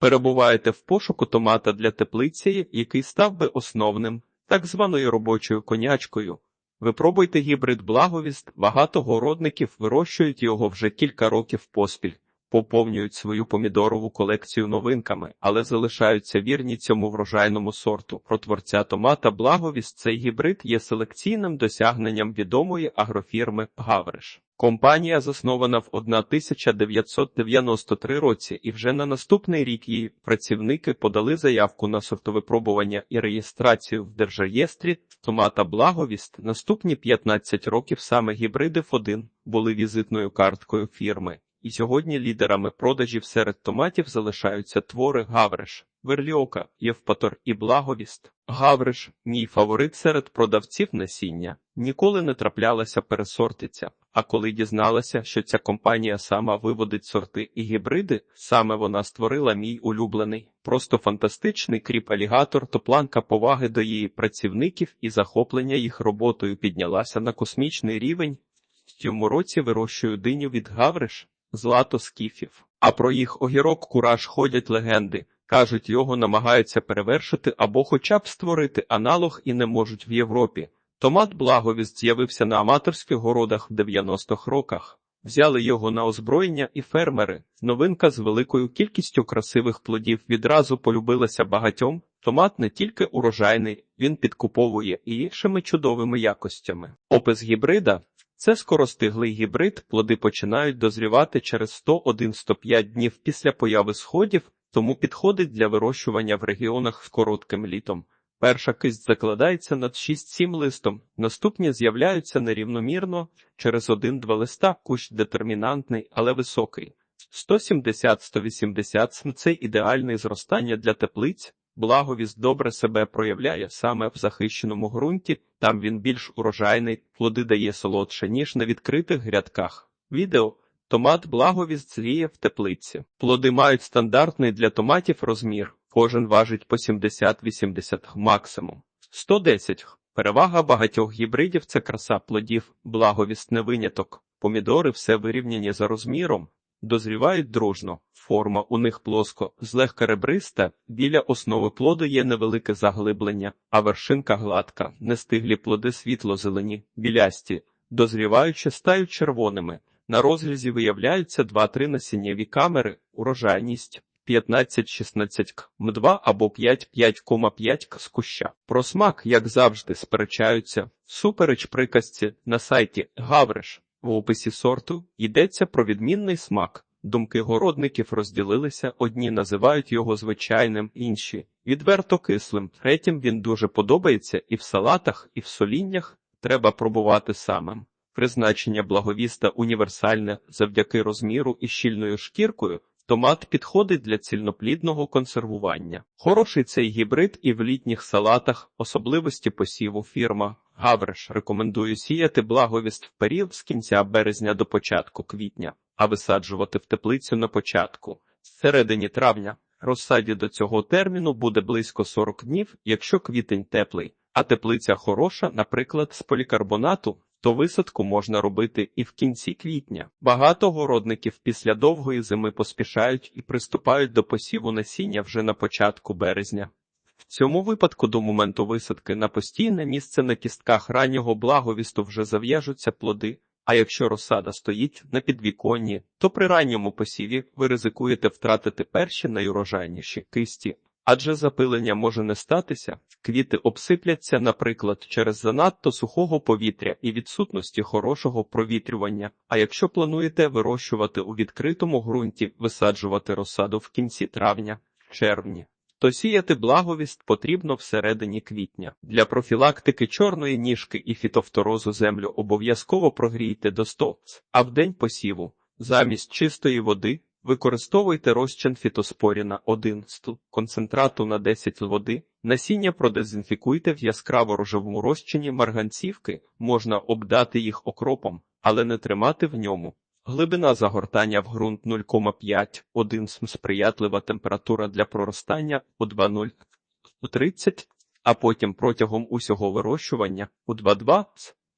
Перебуваєте в пошуку томата для теплиці, який став би основним, так званою робочою конячкою. Випробуйте гібрид благовіст, багато городників вирощують його вже кілька років поспіль, поповнюють свою помідорову колекцію новинками, але залишаються вірні цьому врожайному сорту. Про творця томата благовіст цей гібрид є селекційним досягненням відомої агрофірми Гавриш. Компанія заснована в 1993 році, і вже на наступний рік її працівники подали заявку на сортовипробування і реєстрацію в Держреєстрі томата Благовіст. Наступні 15 років саме гібриди F1 були візитною карткою фірми. І сьогодні лідерами продажів серед томатів залишаються твори Гавриш, Верліока, Євпатор і Благовіст. Гавриш – мій фаворит серед продавців насіння. Ніколи не траплялася пересортиця. А коли дізналася, що ця компанія сама виводить сорти і гібриди, саме вона створила мій улюблений, просто фантастичний кріп-алігатор, то планка поваги до її працівників і захоплення їх роботою піднялася на космічний рівень. В цьому році вирощую диню від Гавриш, злато скіфів. А про їх огірок кураж ходять легенди. Кажуть, його намагаються перевершити або хоча б створити аналог і не можуть в Європі. Томат благовіст з'явився на аматорських городах в 90-х роках. Взяли його на озброєння і фермери. Новинка з великою кількістю красивих плодів відразу полюбилася багатьом. Томат не тільки урожайний, він підкуповує і іншими чудовими якостями. Опис гібрида це скоростиглий гібрид, плоди починають дозрівати через 101-105 днів після появи сходів, тому підходить для вирощування в регіонах з коротким літом. Перша кисть закладається над 6-7 листом, наступні з'являються нерівномірно, через 1-2 листа кущ детермінантний, але високий. 170-180 см – це ідеальне зростання для теплиць, благовість добре себе проявляє саме в захищеному ґрунті, там він більш урожайний, плоди дає солодше, ніж на відкритих грядках. Відео Томат благовість зріє в теплиці. Плоди мають стандартний для томатів розмір. Кожен важить по 70-80 максимум. 110. Перевага багатьох гібридів це краса плодів, благовість не виняток. Помідори все вирівняні за розміром, дозрівають дружно. Форма у них плоско, злегка ребриста, біля основи плоду є невелике заглиблення, а вершинка гладка, нестиглі плоди світло-зелені, білясті, дозріваючи стають червоними. На розрізі виявляються 2-3 насіннєві камери, урожайність 15-16 к, М2 або 5-5,5 к з куща. Про смак, як завжди, сперечаються. Супереч приказці на сайті Гавриш в описі сорту йдеться про відмінний смак. Думки городників розділилися, одні називають його звичайним, інші відверто кислим. Третім він дуже подобається і в салатах, і в соліннях треба пробувати самим. Призначення благовіста універсальне завдяки розміру і щільною шкіркою. Томат підходить для цільноплідного консервування. Хороший цей гібрид і в літніх салатах, особливості посіву фірма Гавриш рекомендую сіяти благовіст в період з кінця березня до початку квітня, а висаджувати в теплицю на початку. Середині травня розсаді до цього терміну буде близько 40 днів, якщо квітень теплий, а теплиця хороша, наприклад, з полікарбонату то висадку можна робити і в кінці квітня. Багато городників після довгої зими поспішають і приступають до посіву насіння вже на початку березня. Цьому випадку до моменту висадки на постійне місце на кістках раннього благовісту вже зав'яжуться плоди. А якщо розсада стоїть на підвіконні, то при ранньому посіві ви ризикуєте втратити перші найурожайніші кисті. Адже запилення може не статися, квіти обсипляться, наприклад, через занадто сухого повітря і відсутності хорошого провітрювання. А якщо плануєте вирощувати у відкритому ґрунті, висаджувати розсаду в кінці травня, червні, то сіяти благовість потрібно всередині квітня. Для профілактики чорної ніжки і фітофторозу землю обов'язково прогрійте до 100, а в день посіву замість чистої води. Використовуйте розчин фітоспоріна 1 стл концентрату на 10 води. Насіння продезінфікуйте в яскраво рожевому розчині марганцівки, можна обдати їх окропом, але не тримати в ньому. Глибина загортання в ґрунт 0,5, 1 см сприятлива температура для проростання у 2,0 у 30, а потім протягом усього вирощування у 2,2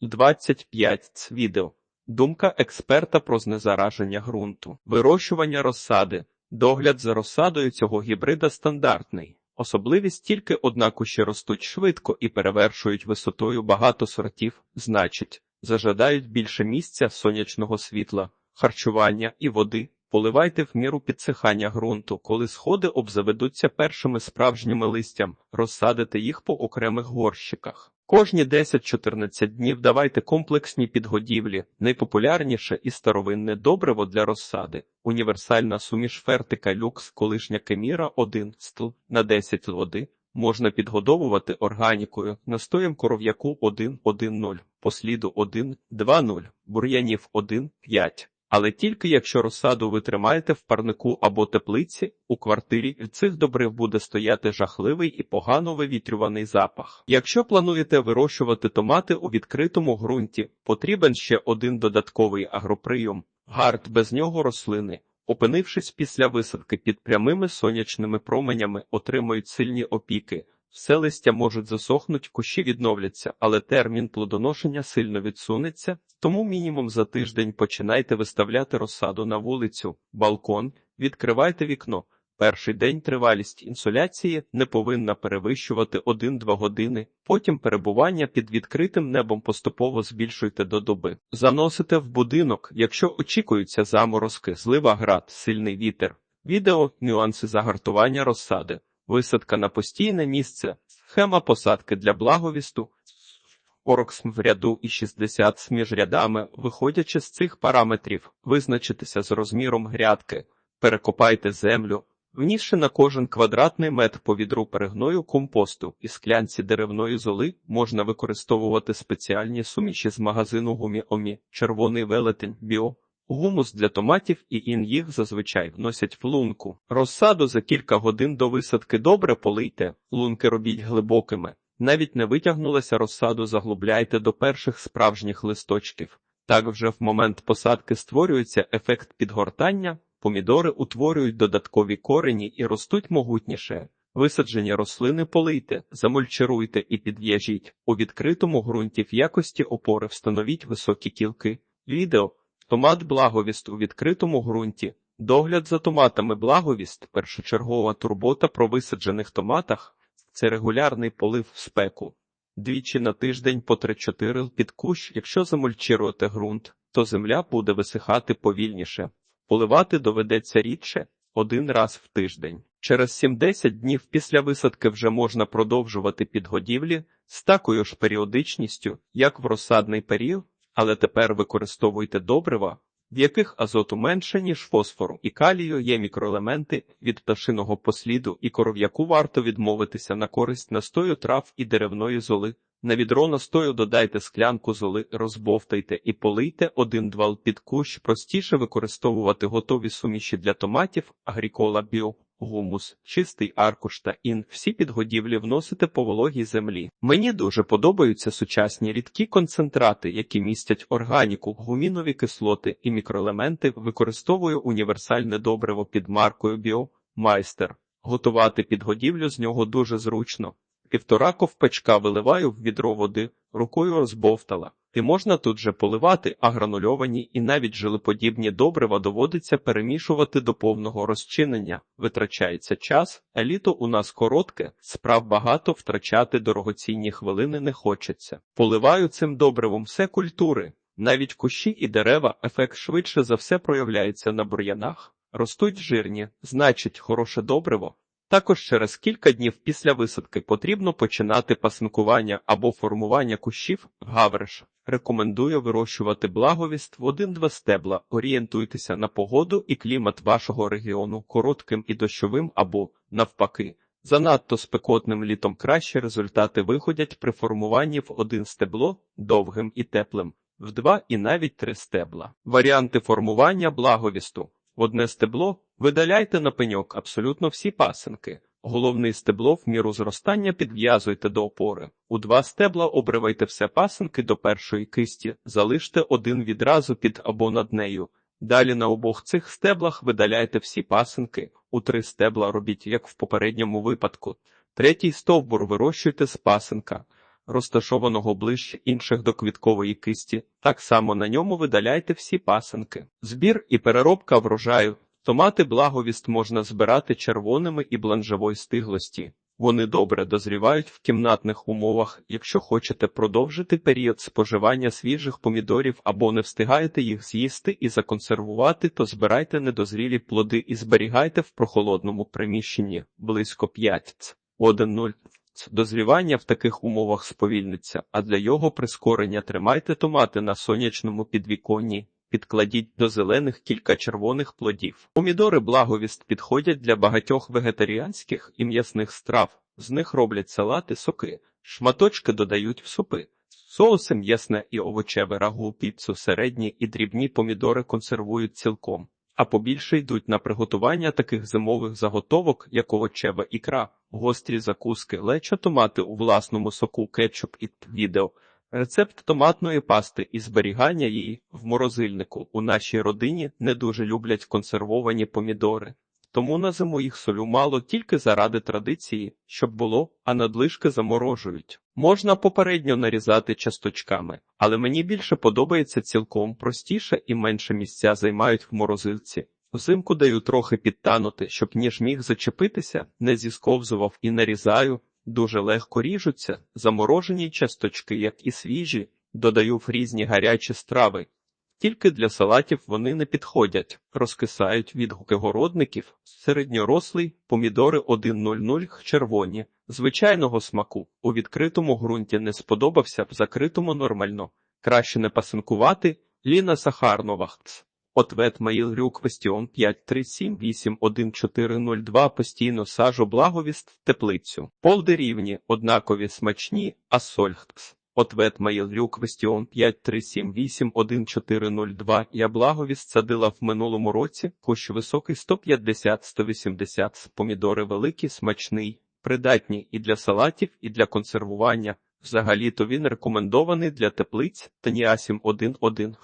25 відео. Думка експерта про знезараження ґрунту, вирощування розсади. Догляд за розсадою цього гібрида стандартний. Особливість тільки одна кущі ростуть швидко і перевершують висотою багато сортів, значить, зажадають більше місця сонячного світла, харчування і води. Поливайте в міру підсихання ґрунту, коли сходи обзаведуться першими справжніми листям, розсадите їх по окремих горщиках. Кожні 10-14 днів давайте комплексні підгодівлі, найпопулярніше і старовинне добриво для розсади, універсальна суміш фертика люкс, колишня кеміра 1 стл на 10 води. Можна підгодовувати органікою, настоєм коров'яку 1-1-0, посліду 1-2-0, бур'янів 1-5. Але тільки якщо розсаду ви тримаєте в парнику або теплиці, у квартирі від цих добрив буде стояти жахливий і погано вивітрюваний запах. Якщо плануєте вирощувати томати у відкритому ґрунті, потрібен ще один додатковий агроприйом. Гард без нього рослини, опинившись після висадки під прямими сонячними променями, отримують сильні опіки. Все листя можуть засохнуть, кущі відновляться, але термін плодоношення сильно відсунеться, тому мінімум за тиждень починайте виставляти розсаду на вулицю, балкон, відкривайте вікно. Перший день тривалість інсоляції не повинна перевищувати 1-2 години, потім перебування під відкритим небом поступово збільшуйте до доби. Заносите в будинок, якщо очікуються заморозки, злива град, сильний вітер. Відео нюанси загартування розсади. Висадка на постійне місце, схема посадки для благовісту, ороксм в ряду і 60 між рядами, виходячи з цих параметрів, визначитися з розміром грядки, перекопайте землю, внісши на кожен квадратний метр по відру перегною компосту і склянці деревної золи можна використовувати спеціальні суміші з магазину гумі-омі, червоний велетень, біо. Гумус для томатів і ін їх зазвичай вносять в лунку. Розсаду за кілька годин до висадки добре полийте, лунки робіть глибокими. Навіть не витягнулася розсаду, заглубляйте до перших справжніх листочків. Так вже в момент посадки створюється ефект підгортання, помідори утворюють додаткові корені і ростуть могутніше. Висаджені рослини полийте, замульчируйте і підв'яжіть. У відкритому ґрунті в якості опори встановіть високі кілки. Відео Томат благовіст у відкритому ґрунті. Догляд за томатами благовіст, першочергова турбота про висаджених томатах це регулярний полив в спеку. Двічі на тиждень по 3-4 під кущ, якщо замульчируєте ґрунт, то земля буде висихати повільніше. Поливати доведеться рідше один раз в тиждень. Через 7-10 днів після висадки вже можна продовжувати підгодівлі з такою ж періодичністю, як в розсадний період. Але тепер використовуйте добрива, в яких азоту менше, ніж фосфору і калію є мікроелементи від пташиного посліду і коров'яку варто відмовитися на користь настою трав і деревної золи. На відро настою додайте склянку золи, розбовтайте і полийте один двал під кущ. Простіше використовувати готові суміші для томатів, агрікола біо гумус, чистий аркуш та ін. Всі підгодівлі вносите по вологій землі. Мені дуже подобаються сучасні рідкі концентрати, які містять органіку, гумінові кислоти і мікроелементи. Використовую універсальне добриво під маркою Біомайстер. Готувати підгодівлю з нього дуже зручно. Півтора ковпачка виливаю в відро води, рукою розбовтала. І можна тут же поливати, а гранульовані і навіть жилеподібні добрива доводиться перемішувати до повного розчинення. Витрачається час, а літо у нас коротке, справ багато втрачати дорогоцінні хвилини не хочеться. Поливаю цим добривом все культури, навіть кущі і дерева, ефект швидше за все проявляється на бур'янах. Ростуть жирні, значить, хороше добриво. Також через кілька днів після висадки потрібно починати пасинкування або формування кущів гавриш. Рекомендую вирощувати благовіст в один-два стебла. Орієнтуйтеся на погоду і клімат вашого регіону коротким і дощовим або, навпаки, занадто спекотним літом кращі результати виходять при формуванні в один стебло довгим і теплим, в два і навіть три стебла. Варіанти формування благовісту в одне стебло видаляйте на пеньок абсолютно всі пасинки. Головний стебло в міру зростання підв'язуйте до опори. У два стебла обривайте все пасинки до першої кисті, залиште один відразу під або над нею. Далі на обох цих стеблах видаляйте всі пасинки, у три стебла робіть, як в попередньому випадку. Третій стовбур вирощуйте з пасинка, розташованого ближче інших до квіткової кисті. Так само на ньому видаляйте всі пасинки. Збір і переробка врожаю Томати благовіст можна збирати червоними і бланжевої стиглості. Вони добре дозрівають в кімнатних умовах. Якщо хочете продовжити період споживання свіжих помідорів або не встигаєте їх з'їсти і законсервувати, то збирайте недозрілі плоди і зберігайте в прохолодному приміщенні близько 5 1-0. Дозрівання в таких умовах сповільниться, а для його прискорення тримайте томати на сонячному підвіконні. Підкладіть до зелених кілька червоних плодів. Помідори благовіст підходять для багатьох вегетаріанських і м'ясних страв. З них роблять салати, соки, шматочки додають в супи. Соуси м'ясне і овочеве рагу, піцу, середні і дрібні помідори консервують цілком, а побільше йдуть на приготування таких зимових заготовок, як овочева ікра, гострі закуски, леча томати у власному соку, кетчуп і відео. Рецепт томатної пасти і зберігання її в морозильнику у нашій родині не дуже люблять консервовані помідори. Тому на зиму їх солю мало тільки заради традиції, щоб було, а надлишки заморожують. Можна попередньо нарізати часточками, але мені більше подобається цілком простіше і менше місця займають в морозилці. Взимку даю трохи підтанути, щоб ніж міг зачепитися, не зісковзував і нарізаю. Дуже легко ріжуться, заморожені часточки, як і свіжі, додаю в різні гарячі страви. Тільки для салатів вони не підходять, розкисають відгуки городників, середньорослий, помідори 1,00 червоні, звичайного смаку. У відкритому ґрунті не сподобався, в закритому нормально. Краще не пасинкувати, Ліна Сахарнова. Ответ Маїл Рюк Квестіон 537811402 постійно сажу благовіст теплицю. Полди рівні, однакові смачні, а сольхтс. Ответ Рюк Квестіон 537811402 Я благовіст садила в минулому році, кущ високий 150-180, помідори великі, смачний, придатні і для салатів, і для консервування. Взагалі-то він рекомендований для теплиць Таніасім 1.1.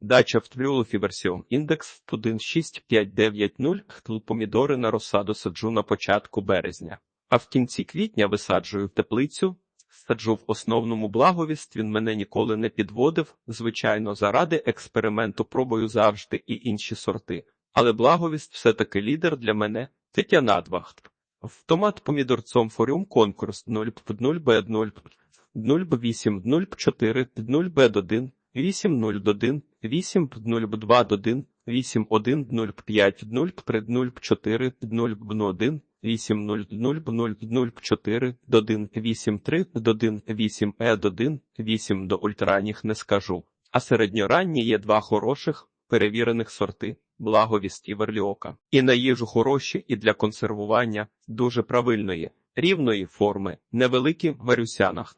Дача в Твлюлофі версіон індекс 16590 хтл помідори на розсаду саджу на початку березня. А в кінці квітня висаджую в теплицю. Саджу в основному благовіст, він мене ніколи не підводив. Звичайно, заради експерименту пробую завжди і інші сорти. Але благовіст все-таки лідер для мене. Тетяна Двахт. В томат помідорцом форіум конкурс 0 0 б 0 0 б 8 0 4 0 б 1 8 0 1 8 0 2 1 8 1 0 5 0 3 0 4 0 1 8 0 0 0 0 4 1 8 3 1 8 е 1 8 до ультранніх не скажу. А середньоранні є два хороших перевірених сорти благовість і верліока. І на їжу хороші, і для консервування дуже правильної, рівної форми, невеликі в варюсянах.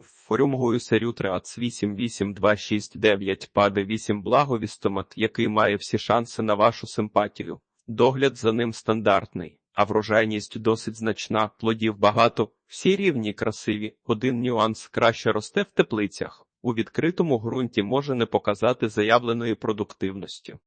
Форюмгою серю Триац 88269 паде 8 благовістомат, який має всі шанси на вашу симпатію. Догляд за ним стандартний, а врожайність досить значна, плодів багато, всі рівні красиві. Один нюанс краще росте в теплицях. У відкритому ґрунті може не показати заявленої продуктивності.